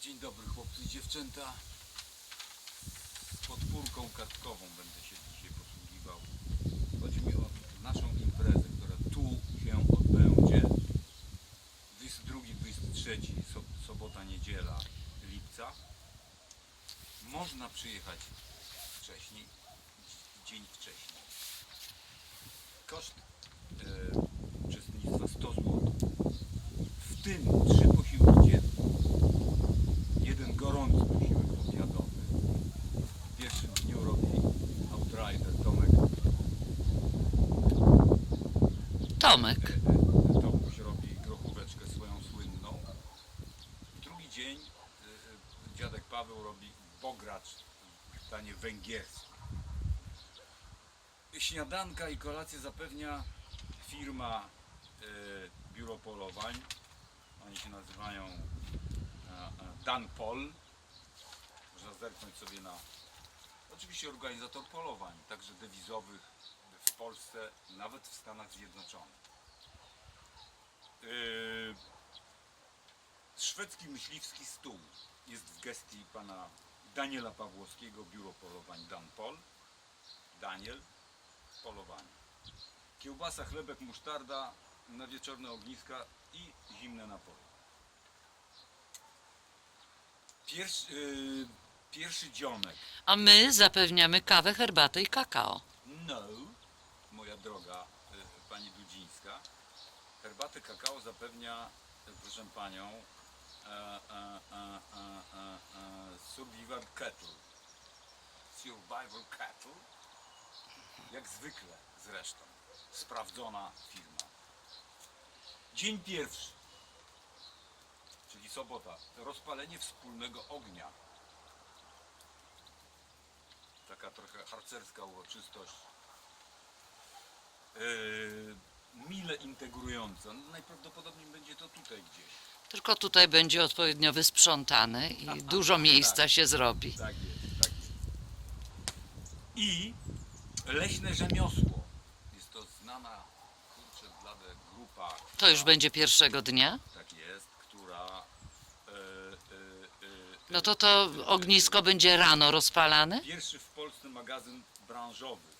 Dzień dobry chłopcy i dziewczęta. Z podpórką kartkową będę się dzisiaj posługiwał. Chodzi mi o naszą imprezę, która tu się odbędzie. 22-23 so, sobota, niedziela lipca. Można przyjechać wcześniej, dz- dzień wcześniej. Koszt e, uczestnictwa 100 zł. W tym trzy posiłki dzienne jeden gorący posiłek obiadowy. W pierwszym dniu robi Outrider Tomek. Tomek. Tomuś robi grochóweczkę swoją słynną. Drugi dzień e, e, dziadek Paweł robi bogracz w stanie węgierskim. Śniadanka i kolację zapewnia firma e, Biuro Polowań. Oni się nazywają e, e, Dan Pol. Można zerknąć sobie na oczywiście organizator polowań, także dewizowych Polsce, nawet w Stanach Zjednoczonych. Yy, szwedzki myśliwski stół jest w gestii pana Daniela Pawłowskiego, Biuro Polowań Dan Pol. Daniel, polowanie. Kiełbasa, chlebek, musztarda na wieczorne ogniska i zimne napoje. Pierwszy, yy, pierwszy dzionek. A my zapewniamy kawę, herbatę i kakao. No, droga y, pani Dudzińska. Herbatę kakao zapewnia, y, proszę panią, e, e, e, e, e, e, Survival Kettle. Survival Kettle. Jak zwykle zresztą. Sprawdzona firma. Dzień pierwszy, czyli sobota. Rozpalenie wspólnego ognia. Taka trochę harcerska uroczystość. Yy, mile integrująca. No, najprawdopodobniej będzie to tutaj gdzieś. Tylko tutaj będzie odpowiednio wysprzątane i dużo miejsca się zrobi. Tak jest, tak jest. I leśne rzemiosło. Jest to znana, kurczę, blade grupa. To która- już będzie pierwszego dnia. Tak jest, która... e, e, e, No to to ognisko będzie rano rozpalane? Pierwszy w Polsce magazyn branżowy.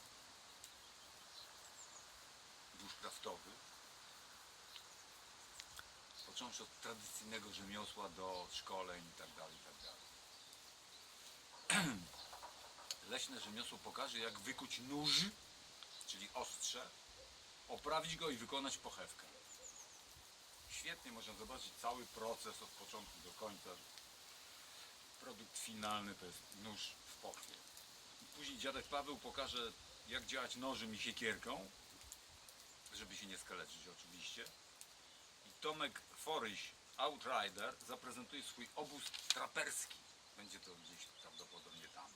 Począwszy od tradycyjnego rzemiosła do szkoleń tak itd. itd. Leśne rzemiosło pokaże jak wykuć nóż, czyli ostrze, oprawić go i wykonać pochewkę. Świetnie można zobaczyć cały proces od początku do końca. Produkt finalny to jest nóż w pochwie. Później dziadek Paweł pokaże, jak działać nożem i siekierką, żeby się nie skaleczyć oczywiście. I Tomek Foryś, Outrider, zaprezentuje swój obóz traperski. Będzie to gdzieś prawdopodobnie tam.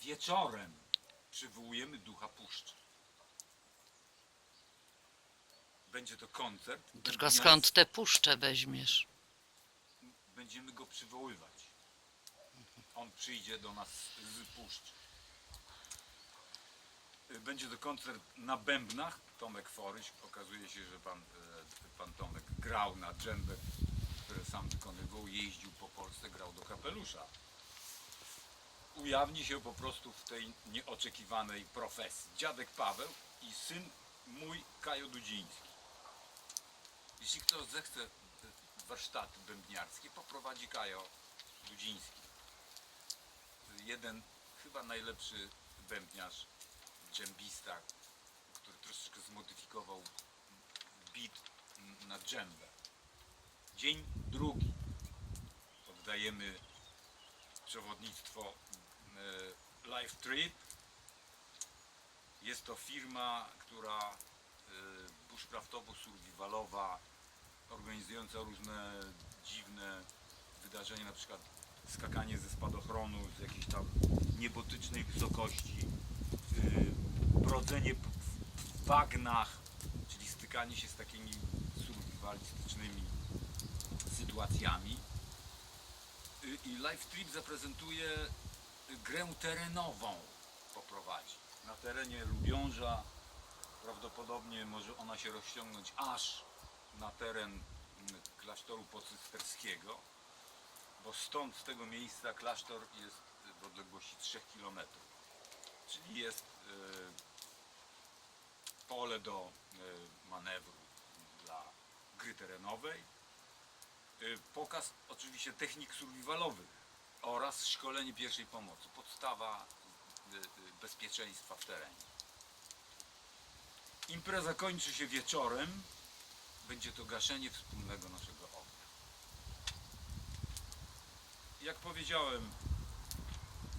Wieczorem przywołujemy ducha puszczy. Będzie to koncert. Tylko skąd te puszcze weźmiesz? będziemy go przywoływać. On przyjdzie do nas z puszczy. Będzie to koncert na bębnach. Tomek Foryś. Okazuje się, że pan, e, pan Tomek grał na dżembę, które sam wykonywał. Jeździł po Polsce, grał do kapelusza. Ujawni się po prostu w tej nieoczekiwanej profesji. Dziadek Paweł i syn mój Kajo Dudziński. Jeśli ktoś zechce warsztaty bębniarskie, poprowadzi Kajo Dudziński. Jeden chyba najlepszy bębniarz, dżembista, który troszeczkę zmodyfikował beat na dżembę. Dzień drugi. Oddajemy przewodnictwo e, Live Trip. Jest to firma, która e, bushcraftowo-survivalowa, organizująca różne dziwne wydarzenia, na przykład skakanie ze spadochronu z jakiejś tam niebotycznej wysokości, brodzenie w bagnach, czyli stykanie się z takimi survivalistycznymi sytuacjami. Y, I Live Trip zaprezentuje grę terenową, poprowadzi. Na terenie Lubiąża prawdopodobnie może ona się rozciągnąć aż na teren mm, klasztoru pocysterskiego, bo stąd z tego miejsca klasztor jest w odległości 3 km. Czyli jest e, pole do e, manewru dla gry terenowej. E, Pokaz oczywiście technik survivalowych oraz szkolenie pierwszej pomocy. Podstawa e, bezpieczeństwa w terenie. Impreza kończy się wieczorem. Będzie to gaszenie wspólnego naszego ognia. Jak powiedziałem,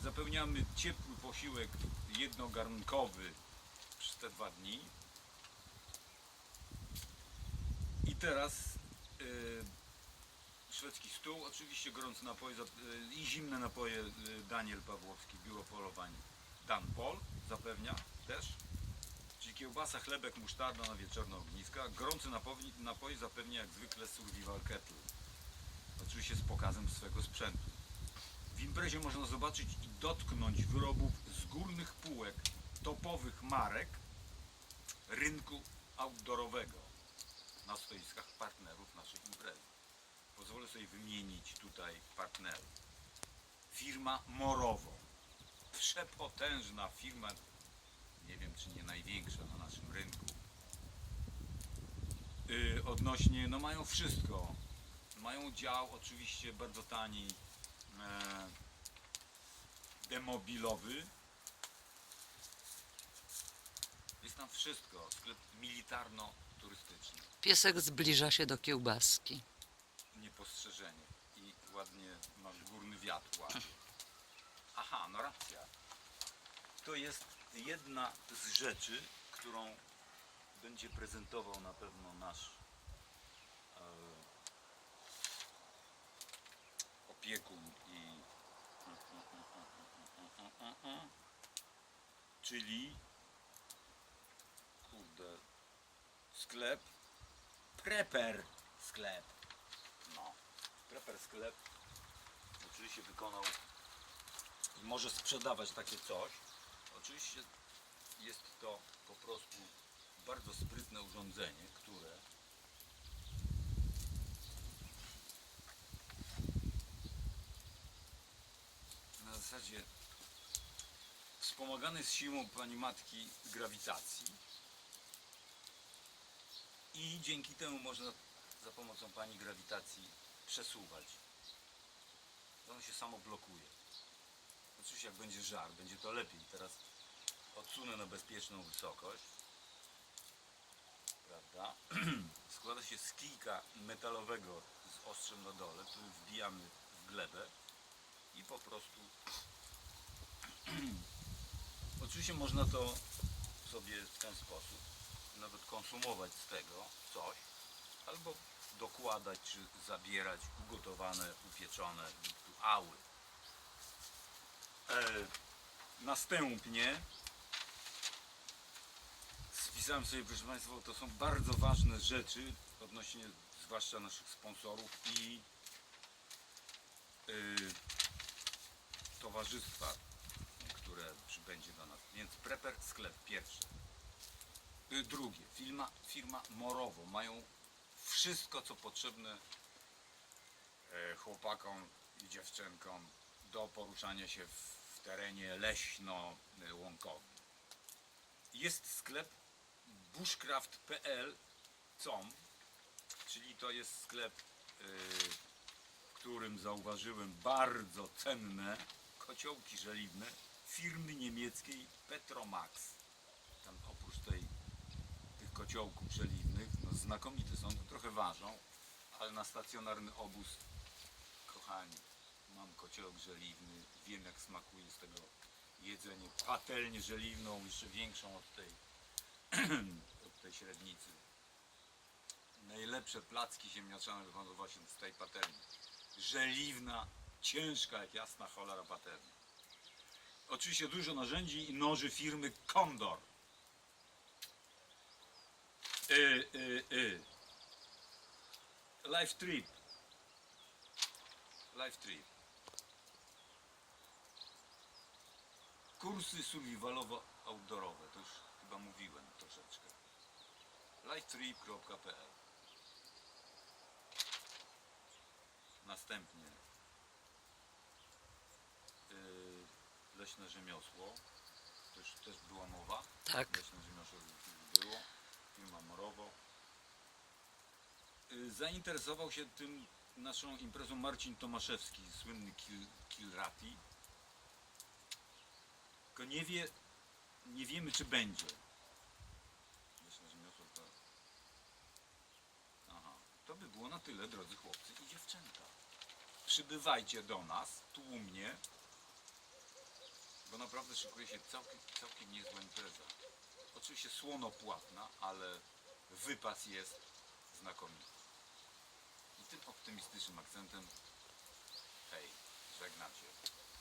zapewniamy ciepły posiłek jednogarnkowy te dwa dni. I teraz y, szwedzki stół, oczywiście gorące napoje zap- y, i zimne napoje y, Daniel Pawłowski, Biuro Polowań Dan Pol zapewnia też. Czyli kiełbasa, chlebek, musztarda na wieczorne ogniska. Gorący napoje, napoje zapewnia jak zwykle Survival Kettle. Oczywiście z pokazem swego sprzętu. W imprezie można zobaczyć i dotknąć wyrobów z górnych półek topowych marek rynku outdoorowego na stoiskach partnerów naszej imprezy. Pozwolę sobie wymienić tutaj partnerów. Firma Morowo. Przepotężna firma, nie wiem czy nie największa na naszym rynku. Yy, odnośnie, no mają wszystko. Mają dział oczywiście bardzo tani, e, demobilowy. Jest tam wszystko. Sklep militarno-turystyczny. Piesek zbliża się do kiełbaski. Niepostrzeżenie. I ładnie ma górny wiatr ładnie. Aha, no racja. To jest jedna z rzeczy, którą będzie prezentował na pewno nasz e, opiekun i czyli sklep. Prepper sklep. No. Prepper sklep oczywiście wykonał i może sprzedawać takie coś. Oczywiście jest to po prostu bardzo sprytne urządzenie, które na zasadzie wspomagany jest siłą pani matki grawitacji i dzięki temu można za pomocą pani grawitacji przesuwać. On się samo blokuje. Oczywiście jak będzie żar, będzie to lepiej. Teraz odsunę na bezpieczną wysokość. Prawda? Składa się z kijka metalowego z ostrzem na dole, który wbijamy w glebę i po prostu Oczywiście można to sobie w ten sposób nawet konsumować z tego coś, albo dokładać czy zabierać ugotowane, upieczone ały. E, następnie spisałem sobie, proszę Państwa, to są bardzo ważne rzeczy odnośnie zwłaszcza naszych sponsorów i y, towarzystwa, które przybędzie do nas. Więc Prepper sklep pierwsze. Y, drugie, firma, firma Morowo. Mają wszystko, co potrzebne e, chłopakom i dziewczynkom do poruszania się w, terenie leśno-łąkowym. Jest sklep bushcraft.pl com, czyli to jest sklep, y, w którym zauważyłem bardzo cenne kociołki żeliwne firmy niemieckiej Petromax. Tam oprócz tej, kociołków żeliwnych, no znakomite są, to trochę ważą, ale na stacjonarny obóz, kochani, mam kociołek żeliwny, wiem jak smakuje z tego jedzenie, patelnię żeliwną, jeszcze większą od tej, od tej średnicy. Najlepsze placki ziemniaczane wychodzą właśnie z tej patelni. Żeliwna, ciężka jak jasna cholera patelnia. Oczywiście dużo narzędzi i noży firmy Condor. Y, y, y. Life Trip. Life Trip. Kursy survivalowo-outdoorowe, to już chyba mówiłem troszeczkę. lifetrip.pl następnie yy, leśne rzemiosło, też, też była mowa. Tak. Leśne rzemiosło już było, firma Morowo. Yy, zainteresował się tym naszą imprezą Marcin Tomaszewski, słynny Kil, Kilrati. Tylko nie wie, nie wiemy czy będzie. Leśne rzemiosło to... Aha, to by było na tyle, drodzy chłopcy i dziewczęta. Przybywajcie do nas, tłumnie, bo naprawdę szykuje się całkiem, całkiem niezła impreza. Oczywiście słonopłatna, ale wypas jest znakomity. Tym optymistycznym akcentem, hej, żegnam się.